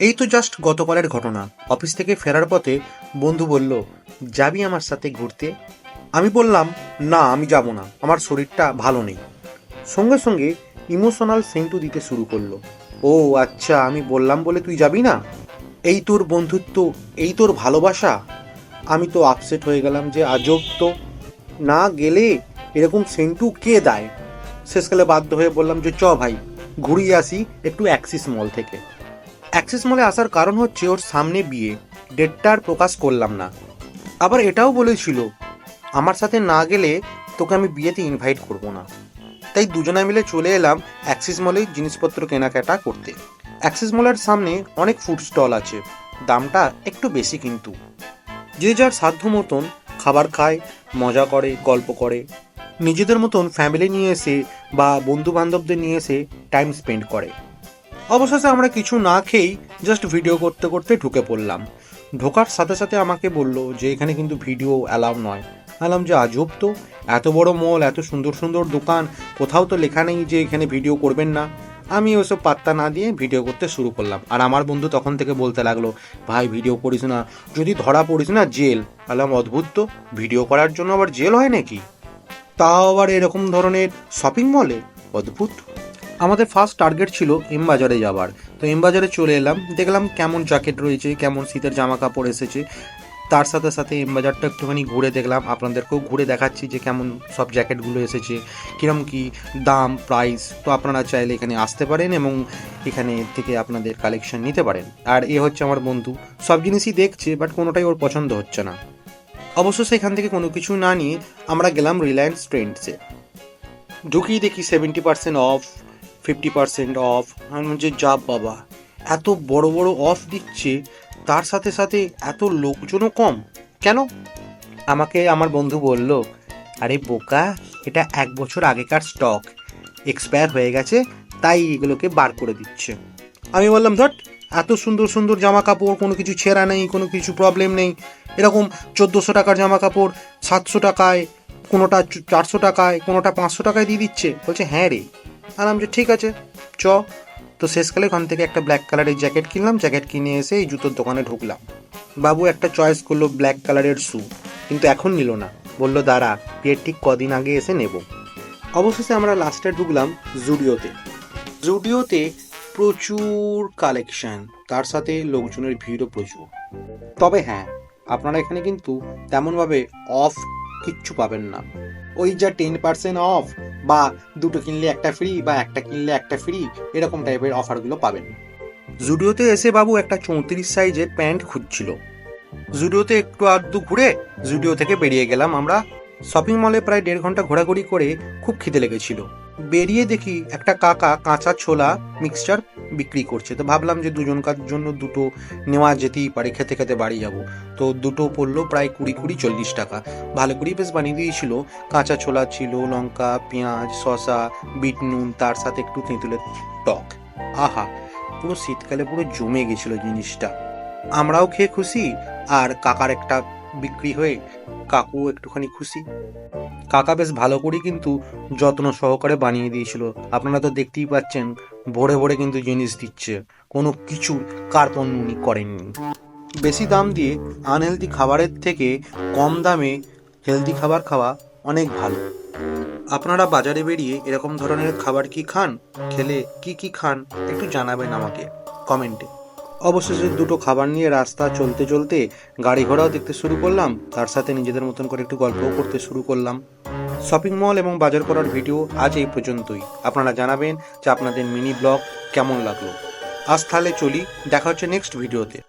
এই তো জাস্ট গতকালের ঘটনা। অফিস থেকে ফেরার পথে বন্ধু বলল, যাবি আমার সাথে ঘুরতে? আমি বললাম, না, আমি যাব না। আমার শরীরটা ভালো নেই। সঙ্গে সঙ্গে ইমোশনাল সেন্টু দিতে শুরু করল। ও আচ্ছা আমি বললাম বলে তুই যাবি না? এই তোর বন্ধুত্ব, এই তোর ভালোবাসা? আমি তো আপসেট হয়ে গেলাম যে আজব তো। না গেলে এরকম সেন্টু কে দেয়? শেষকালে বাধ্য হয়ে বললাম যে, চ ভাই, ঘুরিয়ে আসি একটু অ্যাক্সিস মল থেকে। অ্যাক্সিস মলে আসার কারণ হচ্ছে ওর সামনে বিয়ে। ডেটটা আর প্রকাশ করলাম না। আবার এটাও বলেছিল, আমার সাথে না গেলে তোকে আমি বিয়েতে ইনভাইট করব না। তাই দুজনে মিলে চলে এলাম অ্যাক্সিস মলে জিনিসপত্র কেনাকাটা করতে। অ্যাক্সিস মলের সামনে অনেক ফুড স্টল আছে, দামটা একটু বেশি কিন্তু। যে যার সাধ্য মতন খাবার খায়, মজা করে, গল্প করে। নিজেদের মতন ফ্যামিলি নিয়ে এসে বা বন্ধু বান্ধবদের নিয়ে এসে টাইম স্পেন্ড করে। অবশেষে আমরা কিছু না খেয়েই জাস্ট ভিডিও করতে করতে ঢুকে পড়লাম। ঢোকার সাথে সাথে আমাকে বলল যে এখানে কিন্তু ভিডিও অ্যালাউ নয়। আলাম যে আজব তো। এত বড় মল এত সুন্দর সুন্দর দোকান, কোথাও তো লেখা নেই যে এখানে ভিডিও করবেন না। আমি ওসব পাত্তা না দিয়ে ভিডিও করতে শুরু করলাম। আর আমার বন্ধু তখন থেকে বলতে লাগল, ভাই ভিডিও করিস না। যদি ধরা পড়িস না, জেল। আলাম অদ্ভুত তো। ভিডিও করার জন্য আবার জেল হয় নাকি? তাও আবার এরকম ধরনের শপিং মলে অদ্ভুত। আমাদের ফার্স্ট টার্গেট ছিল এম বাজারে যাবার। তো এম বাজারে চলে এলাম, দেখলাম কেমন জ্যাকেট রয়েছে, কেমন শীতের জামা কাপড় এসেছে। তার সাথে সাথে এম বাজারটা একটুখানি ঘুরে দেখলাম, আপনাদেরকেও ঘুরে দেখাচ্ছি যে কেমন সব জ্যাকেটগুলো এসেছে কীরকম কি দাম প্রাইস তো আপনারা চাইলে এখানে আসতে পারেন এবং এখানে থেকে আপনাদের কালেকশন নিতে পারেন। আর এ হচ্ছে আমার বন্ধু, সব জিনিসই দেখছে বাট কোনোটাই ওর পছন্দ হচ্ছে না। অবশ্য সেখান থেকে কোনো কিছু না নিয়ে আমরা গেলাম রিলায়েন্স ট্রেন্ডসে ঢুকিয়ে দেখি seventy percent off fifty percent off আমি বলছি, যা বাবা, এত বড় বড় অফ দিচ্ছে, তার সাথে সাথে এত লোকজনও কম। কেন? আমাকে আমার বন্ধু বলল, আরে বোকা, এটা এক বছর আগেকার স্টক এক্সপায়ার হয়ে গেছে, তাই এগুলোকে বার করে দিচ্ছে। আমি বললাম ধট এত সুন্দর সুন্দর জামা কাপড় কোনো কিছু ছেঁড়া নেই, কোনো কিছু প্রবলেম নেই। এরকম চোদ্দোশো টাকার জামা কাপড় সাতশো টাকায়, কোনোটা চারশো টাকায়, কোনোটা পাঁচশো টাকায় দিয়ে দিচ্ছে। বলছে হ্যাঁ রে আর আমি ঠিক আছে, চ। তো শেষকালে ওখান থেকে একটা ব্ল্যাক কালারের জ্যাকেট কিনলাম। জ্যাকেট কিনে এসে এই জুতোর দোকানে ঢুকলাম। বাবু একটা চয়েস করল ব্ল্যাক কালারের শ্যু কিন্তু এখন নিল না। বলল, দাঁড়া, বিয়ের ঠিক কদিন আগে এসে নেব। অবশেষে আমরা লাস্টে ঢুকলাম জুডিওতে জুডিওতে প্রচুর কালেকশন তার সাথে লোকজনের ভিড়ও প্রচুর। তবে হ্যাঁ আপনারা এখানে কিন্তু তেমনভাবে অফ কিচ্ছু পাবেন না। ওই যা টেন পার্সেন্ট অফ বা দুটো কিনলে একটা ফ্রি বা একটা কিনলে একটা ফ্রি এরকম টাইপের অফারগুলো পাবেন। জুডিওতে এসে বাবু একটা চৌত্রিশ সাইজের প্যান্ট খুঁজছিল। জুডিওতে একটু আধটু ঘুরে জুডিও থেকে বেরিয়ে গেলাম আমরা। শপিং মলে প্রায় দেড় ঘণ্টা ঘোরাঘুরি করে খুব খিদে লেগেছিল। বেরিয়ে দেখি একটা কাকা কাঁচা ছোলা মিক্সচার বিক্রি করছে। তো ভাবলাম যে দুজনকার জন্য দুটো নেওয়া যেতেই পারে, খেতে খেতে বাড়ি যাব। তো দুটো পড়ল প্রায় কুড়ি কুড়ি চল্লিশ টাকা। ভালো করেই বেশ বানিয়ে দিয়েছিল। কাঁচা ছোলা ছিল, লঙ্কা, পেঁয়াজ, শসা, বিট নুন, তার সাথে একটু তেঁতুলের টক। আহা, পুরো শীতকালে পুরো জমে গেছিল জিনিসটা। আমরাও খেয়ে খুশি, আর কাকার একটা বিক্রি হয়ে কাকু একটুখানি খুশি। কাকা বেশ ভালো করে কিন্তু যত্ন সহকারে বানিয়ে দিয়েছিল। আপনারা তো দেখতেই পাচ্ছেন, ভরে ভরে কিন্তু জিনিস দিচ্ছে। কোনো কিছু কার্পণ উনি করেননি। বেশি দাম দিয়ে আনহেলদি খাবারের থেকে কম দামে হেলদি খাবার খাওয়া অনেক ভালো। আপনারা বাজারে বেরিয়ে এরকম ধরনের খাবার কি খান? খেলে কি কি খান? একটু জানাবেন আমাকে কমেন্টে। অবশেষে দুটো খাবার নিয়ে রাস্তা চলতে চলতে গাড়ি ঘোড়াও দেখতে শুরু করলাম। তার সাথে নিজেদের মতন করে একটু গল্পও করতে শুরু করলাম। শপিং মল এবং বাজার করার ভিডিও আজ এই পর্যন্তই। আপনারা জানাবেন যে আপনাদের মিনি ব্লগ কেমন লাগল। আজ তাহলে চলি। দেখা হচ্ছে নেক্সট ভিডিওতে।